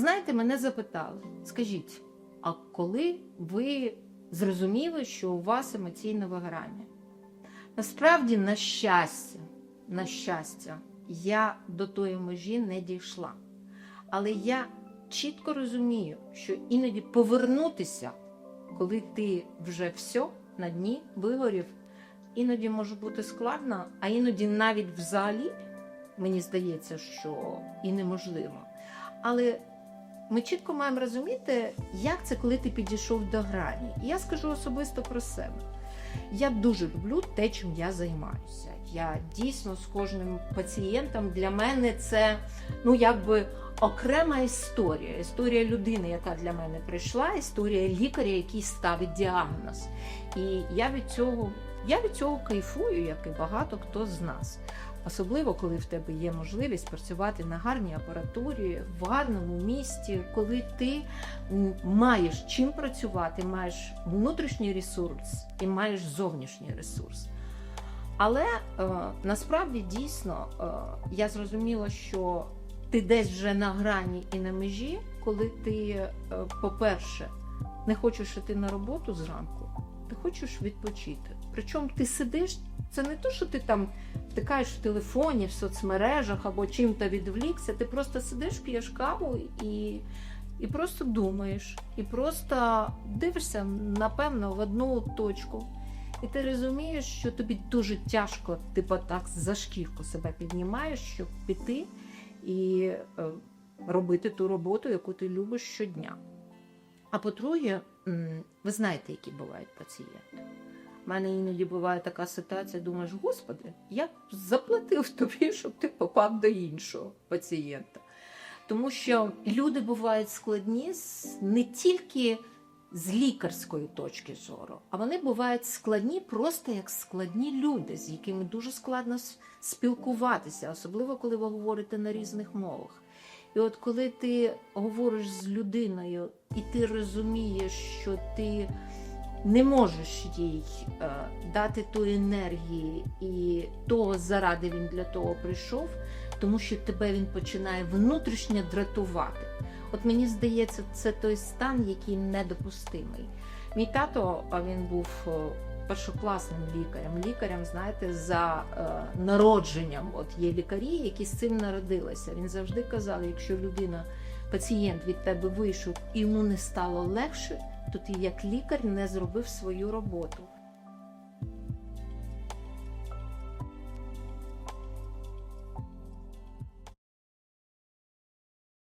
Знаєте, мене запитали: скажіть, а коли ви зрозуміли, що у вас емоційне вигорання? Насправді, на щастя, на щастя, я до тої межі не дійшла. Але я чітко розумію, що іноді повернутися, коли ти вже все на дні вигорів, іноді може бути складно, а іноді навіть взагалі мені здається, що і неможливо. Але ми чітко маємо розуміти, як це, коли ти підійшов до грані. І я скажу особисто про себе. Я дуже люблю те, чим я займаюся. Я дійсно з кожним пацієнтом для мене це ну якби окрема історія. Історія людини, яка для мене прийшла, історія лікаря, який ставить діагноз. І я від цього, я від цього кайфую, як і багато хто з нас. Особливо, коли в тебе є можливість працювати на гарній апаратурі, в гарному місті, коли ти маєш чим працювати, маєш внутрішній ресурс і маєш зовнішній ресурс. Але е, насправді дійсно е, я зрозуміла, що ти десь вже на грані і на межі, коли ти, е, по-перше, не хочеш йти на роботу зранку, ти хочеш відпочити. Причому ти сидиш, це не то, що ти там втикаєш в телефоні, в соцмережах або чим-то відвлікся, ти просто сидиш, п'єш каву і, і просто думаєш, і просто дивишся, напевно, в одну точку. І ти розумієш, що тобі дуже тяжко, типу так за шкірку себе піднімаєш, щоб піти і е, робити ту роботу, яку ти любиш щодня. А по-друге, ви знаєте, які бувають пацієнти. У мене іноді буває така ситуація, думаєш, господи, я заплатив тобі, щоб ти попав до іншого пацієнта. Тому що люди бувають складні не тільки з лікарської точки зору, а вони бувають складні просто як складні люди, з якими дуже складно спілкуватися, особливо коли ви говорите на різних мовах. І от коли ти говориш з людиною, і ти розумієш, що ти не можеш їй е, дати тої енергії і того, заради він для того прийшов, тому що тебе він починає внутрішньо дратувати. От мені здається, це той стан, який недопустимий. Мій тато, він був е, першокласним лікарем. Лікарем, знаєте, за е, народженням. От є лікарі, які з цим народилися. Він завжди казав, якщо людина, пацієнт від тебе вийшов і йому не стало легше, то ти як лікар не зробив свою роботу.